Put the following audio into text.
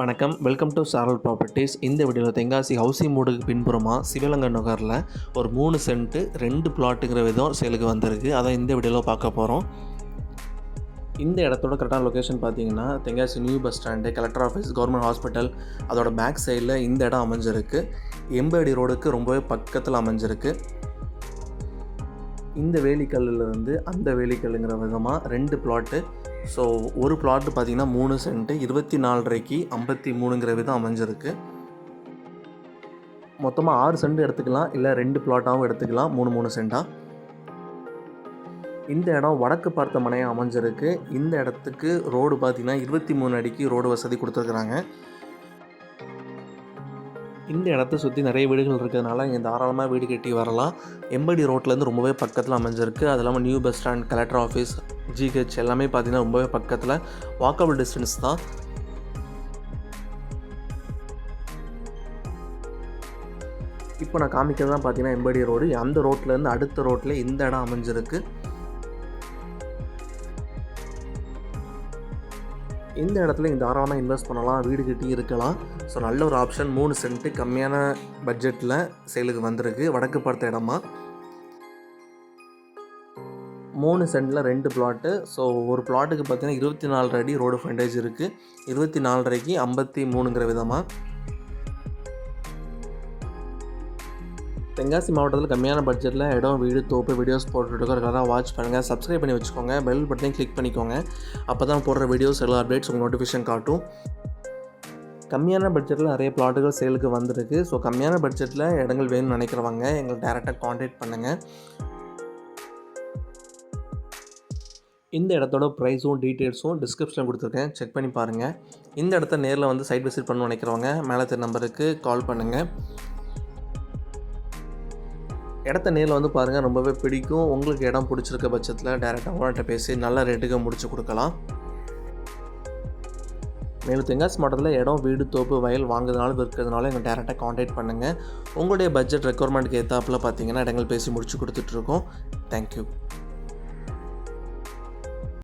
வணக்கம். Welcome to சாரல் properties இந்த வீடியோவில் தென்காசி ஹவுசிங் மூடுக்கு பின்புறமாக சிவலங்க நகரில் ஒரு மூணு சென்ட்டு ரெண்டு பிளாட்டுங்கிற விதம் சேலுக்கு வந்திருக்கு. அதை இந்த வீடியோவில் பார்க்க போகிறோம் இந்த இடத்தோட கரெக்டான லொக்கேஷன் பார்த்தீங்கன்னா Tenkasi new bus stand collector office government hospital அதோட பேக் சைடில் இந்த இடம் அமைஞ்சிருக்கு. எம்பேடி ரோடுக்கு ரொம்பவே பக்கத்தில் அமைஞ்சிருக்கு. இந்த வேலிக்கல்லிருந்து அந்த வேலிக்கல்லுங்கிற விதமாக ரெண்டு பிளாட்டு ஸோ ஒரு பிளாட்டு பார்த்தீங்கன்னா மூணு சென்ட்டு இருபத்தி நாலரைக்கு ஐம்பத்தி மூணுங்கிற விதம் அமைஞ்சிருக்கு. மொத்தமாக ஆறு சென்ட் எடுத்துக்கலாம் இல்லை ரெண்டு பிளாட்டாகவும் எடுத்துக்கலாம் மூணு மூணு சென்ட்டாக இந்த இடம் வடக்கு பார்த்த மனையாக அமைஞ்சிருக்கு. இந்த இடத்துக்கு ரோடு பார்த்தீங்கன்னா இருபத்தி மூணு அடிக்கு ரோடு வசதி கொடுத்துருக்குறாங்க. இந்த இடத்த சுற்றி நிறைய வீடுகள் இருக்கிறதுனால இங்கே தாராளமாக வீடு கட்டி வரலாம். எம்படி ரோட்லேருந்து ரொம்பவே பக்கத்தில் அமைஞ்சிருக்கு. அது இல்லாமல் new bus stand collector office GH எல்லாமே பார்த்தீங்கன்னா ரொம்பவே பக்கத்தில். வாக்கபிள் டிஸ்டன்ஸ் தான். இப்போ நான் காமிக்கிறது தான் பார்த்தீங்கன்னா எம்படி ரோடு. அந்த ரோட்லேருந்து அடுத்த ரோட்டில் இந்த இடம் அமைஞ்சிருக்கு. இந்த இடத்துல இந்த தாராளமாக இன்வெஸ்ட் பண்ணலாம் வீடு கட்டி இருக்கலாம். ஸோ நல்ல ஒரு ஆப்ஷன் மூணு சென்ட்டு கம்மியான பட்ஜெட்டில் சேலுக்கு வந்திருக்கு. வடக்கு பார்த்த இடமா? மூணு சென்ட்டில் ரெண்டு பிளாட்டு ஸோ ஒரு பிளாட்டுக்கு பார்த்தீங்கன்னா இருபத்தி நாலு அடி ரோடு ஃப்ரண்டேஜ் இருக்குது இருபத்தி நாலரைக்கு ஐம்பத்தி மூணுங்கிற விதமாக தென்காசி மாவட்டத்தில் கம்மியான பட்ஜெட்டில் இடம் வீடு தோப்பு வீடியோஸ் போட்டுருக்கோம் ரெகுலராக வாட்ச் பண்ணுங்கள் சப்ஸ்கிரைப் பண்ணி வச்சுக்கோங்க. பெல் பட்டனையும் கிளிக் பண்ணிக்கோங்க. அப்போ தான் போடுற வீடியோஸ் எல்லா அப்டேட்ஸ் உங்கள் நோட்டிஃபிகேஷன் காட்டும். கம்மியான பட்ஜெட்டில் நிறைய பிளாட்டுகள் சேலுக்கு வந்திருக்கு. ஸோ கம்மியான பட்ஜெட்டில் இடங்கள் வேணும்னு நினைக்கிறவங்க எங்களை டேரெக்டாக காண்டாக்ட் பண்ணுங்கள் இந்த இடத்தோட ப்ரைஸும் டீட்டெயில்ஸும் டிஸ்கிரிப்ஷனில் கொடுத்துருக்கேன். செக் பண்ணி பாருங்கள் இந்த இடத்த நேரில் வந்து சைட் விசிட் பண்ணணும்னு நினைக்கிறவங்க மேலே தெரிய நம்பருக்கு கால் பண்ணுங்கள் இடத்த நேரில் வந்து பாருங்கள் ரொம்பவே பிடிக்கும். உங்களுக்கு இடம் பிடிச்சிருக்க பட்சத்தில் டேரெக்டாக ஓனர்கிட்ட பேசி நல்ல ரேட்டுக்கு முடிச்சு கொடுக்கலாம். மேலும் தென்காசி மாவட்டத்தில் இடம் வீடு தோப்பு வயல் வாங்குறதுனால விற்கிறதுனால எங்கள் டேரெக்டாக காண்டாக்ட் பண்ணுங்கள் உங்களுடைய பட்ஜெட் ரெக்குவயர்மெண்ட்டுக்கு ஏற்றாப்பில் பார்த்தீங்கன்னா இடங்கள் பேசி முடிச்சு கொடுத்துட்ருக்கோம் தேங்க்யூ